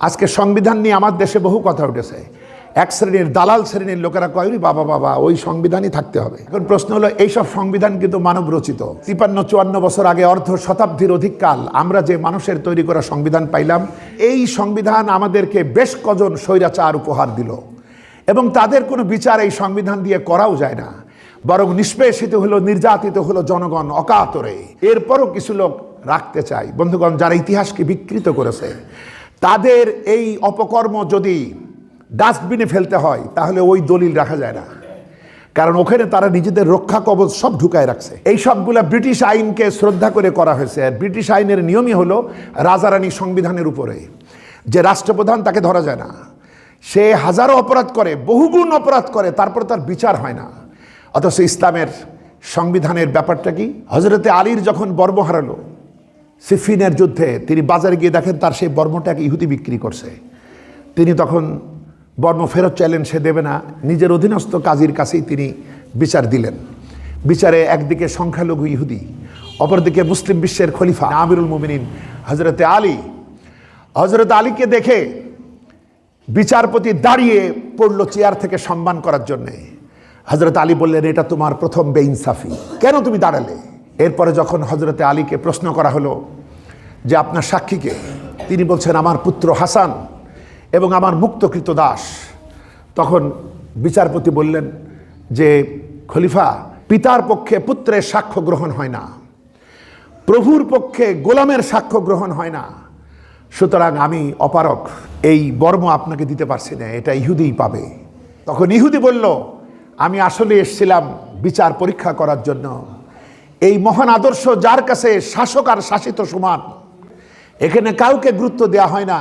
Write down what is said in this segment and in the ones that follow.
আজকে সংবিধান নিয়ে আমার দেশে বহু কথা উঠেছে। এক শ্রেণির দালাল শ্রেণির লোকেরা কয় বাবা বাবা, ওই সংবিধানই থাকতে হবে। এখন প্রশ্ন হলো, এইসব সংবিধান কিন্তু মানব রচিত। তিপান্ন, চুয়ান্ন বছর আগে অর্ধ শতাব্দীর অধিক কাল আমরা যে মানুষের তৈরি করা সংবিধান পাইলাম, এই সংবিধান আমাদেরকে বেশ কজন স্বৈরাচার উপহার দিল। এবং তাদের কোনো বিচার এই সংবিধান দিয়ে করাও যায় না। বরং নিষ্পেষিত হলো, নির্যাতিত হলো জনগণ অকাতরে। এরপরও কিছু লোক রাখতে চায়। বন্ধুগণ, যারা ইতিহাসকে বিকৃত করেছে তাদের এই অপকর্ম যদি ডাস্টবিনে ফেলতে হয়, তাহলে ওই দলিল রাখা যায় না। কারণ ওখানে তারা নিজেদের রক্ষা কবচ সব ঢুকায় রাখছে। এই সবগুলা ব্রিটিশ আইনকে শ্রদ্ধা করে করা হয়েছে। আর ব্রিটিশ আইনের নিয়মই হলো রাজারানী সংবিধানের উপরে। যে রাষ্ট্রপ্রধান তাকে ধরা যায় না। সে হাজারো অপরাধ করে, বহুগুণ অপরাধ করে, তারপর তার বিচার হয় না। অথচ ইসলামের সংবিধানের ব্যাপারটা কি? হজরতে আলীর যখন বর্ম হারালো সিফিনের যুদ্ধে তিনি বাজারে গিয়ে দেখেন তার সেই বর্মটাকে ইহুদি বিক্রি করছে। তিনি তখন বর্ম ফেরত চাইলেন, সে দেবে না। নিজের অধীনস্থ কাজীর কাছেই তিনি বিচার দিলেন। বিচারে একদিকে সংখ্যালঘু ইহুদি, অপরদিকে মুসলিম বিশ্বের খলিফা আমিরুল মুমিনিন হজরতে আলী। হজরত আলীকে দেখে বিচারপতি দাঁড়িয়ে পড়ল চেয়ার থেকে সম্মান করার জন্যে। হজরত আলী বললেন, এটা তোমার প্রথম বেইনসাফি। কেন তুমি দাঁড়ালে? এরপরে যখন হজরতে আলীকে প্রশ্ন করা হলো যে আপনার সাক্ষীকে, তিনি বলছেন, আমার পুত্র হাসান এবং আমার মুক্তকৃত দাস। তখন বিচারপতি বললেন যে, খলিফা, পিতার পক্ষে পুত্রের সাক্ষ্য গ্রহণ হয় না। প্রভুর পক্ষে গোলামের সাক্ষ্য গ্রহণ হয় না। সুতরাং আমি অপারক এই বর্ম আপনাকে দিতে পারছি না, এটা ইহুদিই পাবে। তখন ইহুদি বলল, আমি আসলে এসেছিলাম বিচার পরীক্ষা করার জন্য। এই মহান আদর্শ যার কাছে শাসক আর শাসিত সমান, এখানে কাউকে গুরুত্ব দেওয়া হয় না।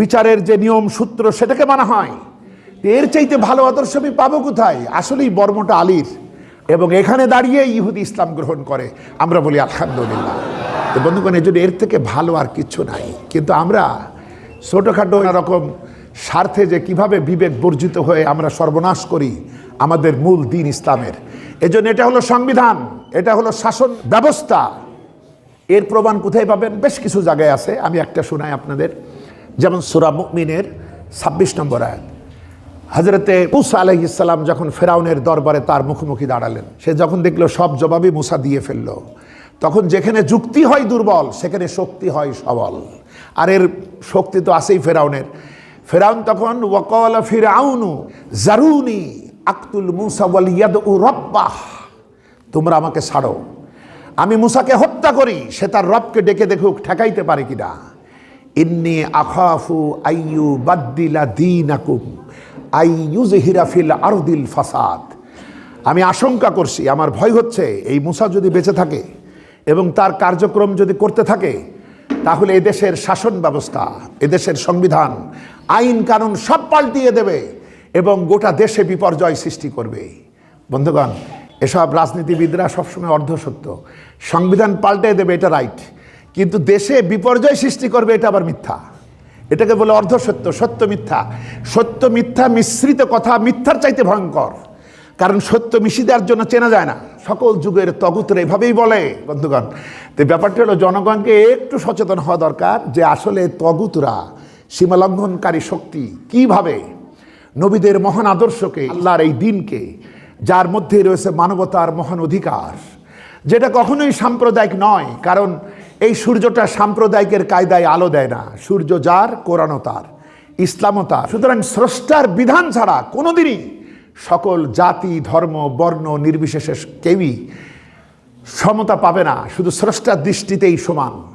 বিচারের যে নিয়ম সূত্র সেটাকে মানা হয়। এর চাইতে ভালো আদর্শ আমি পাবো কোথায়? আসলেই বর্মটা আলীর এবং এখানে দাঁড়িয়ে ইহুদি ইসলাম গ্রহণ করে। আমরা বলি, আলহামদুলিল্লাহ। তো বন্ধুগণ এই জন্য এর থেকে ভালো আর কিচ্ছু নাই। কিন্তু আমরা ছোটোখাটো রকম স্বার্থে যে কীভাবে বিবেক বর্জিত হয়ে আমরা সর্বনাশ করি, আমাদের মূল দিন ইসলামের। এজন্য এটা হলো সংবিধান, এটা হলো শাসন ব্যবস্থা। এর প্রমাণ কোথায় পাবেন? বেশ কিছু জায়গায় আছে। আমি একটা শোনাই আপনাদের। যেমন সুরা মুমিনের ছাব্বিশ নম্বর আয়াত। হজরতে মুসা আলহিসাল্লাম যখন ফেরাউনের দরবারে তার মুখোমুখি দাঁড়ালেন, সে যখন দেখল সব জবাবই মুসা দিয়ে ফেলল, তখন যেখানে যুক্তি হয় দুর্বল, সেখানে শক্তি হয় সবল। আর এর শক্তি তো আছেই ফেরাউনের। ফেরাউন তখন ওয়াকল ফিরাউনু, জারুনি আক্তুল মুসা ওয়াল ইয়াদ উ রব্বাহ। তোমরা আমাকে ছাড়ো। আমি মুসাকে হত্যা করি, সে তার রবকে ডেকে দেখুক, ঠেকাইতে পারে কিনা। ইন্নি আখাফু আইয়ু বাদ্দিলা দিন আকুম আইয়ুজ হিরাফিল আরদিল ফাসাদ। আমি আশঙ্কা করছি, আমার ভয় হচ্ছে, এই মুসা যদি বেঁচে থাকে এবং তার কার্যক্রম যদি করতে থাকে, তাহলে এদেশের শাসন ব্যবস্থা, এদেশের সংবিধান, আইন কানুন সব পাল্টিয়ে দেবে। এবং গোটা দেশে বিপর্যয় সৃষ্টি করবে। বন্ধুগণ, এসব রাজনীতিবিদরা সবসময় অর্ধসত্য। সংবিধান পাল্টে দেবে, এটা রাইট কিন্তু দেশে বিপর্যয় সৃষ্টি করবে, এটা আবার মিথ্যা। এটাকে বলে অর্ধসত্য, সত্য মিথ্যা। সত্য মিথ্যা মিশ্রিত কথা মিথ্যার চাইতে ভয়ঙ্কর। কারণ সত্য মিশি দেওয়ার জন্য চেনা যায় না। সকল যুগের তগুতরা এভাবেই বলে, বন্ধুগণ। তো ব্যাপারটা হলো, জনগণকে একটু সচেতন হওয়া দরকার যে আসলে তগুতরা সীমালঙ্ঘনকারী শক্তি কীভাবে নবীদের মহান আদর্শকে, আল্লাহর এই দিনকে, যার মধ্যে রয়েছে মানবতার মহান অধিকার, যেটা কখনোই সাম্প্রদায়িক নয়, কারণ এই সূর্যটা সাম্প্রদায়িকের কায়দায় আলো দেয় না। সূর্য যার, কোরআনও তার তার। সুতরাং স্রষ্টার বিধান ছাড়া কোনোদিনই সকল জাতি, ধর্ম, বর্ণ, নির্বিশেষে কেউই সমতা পাবে না। শুধু স্রষ্টার দৃষ্টিতেই সমান।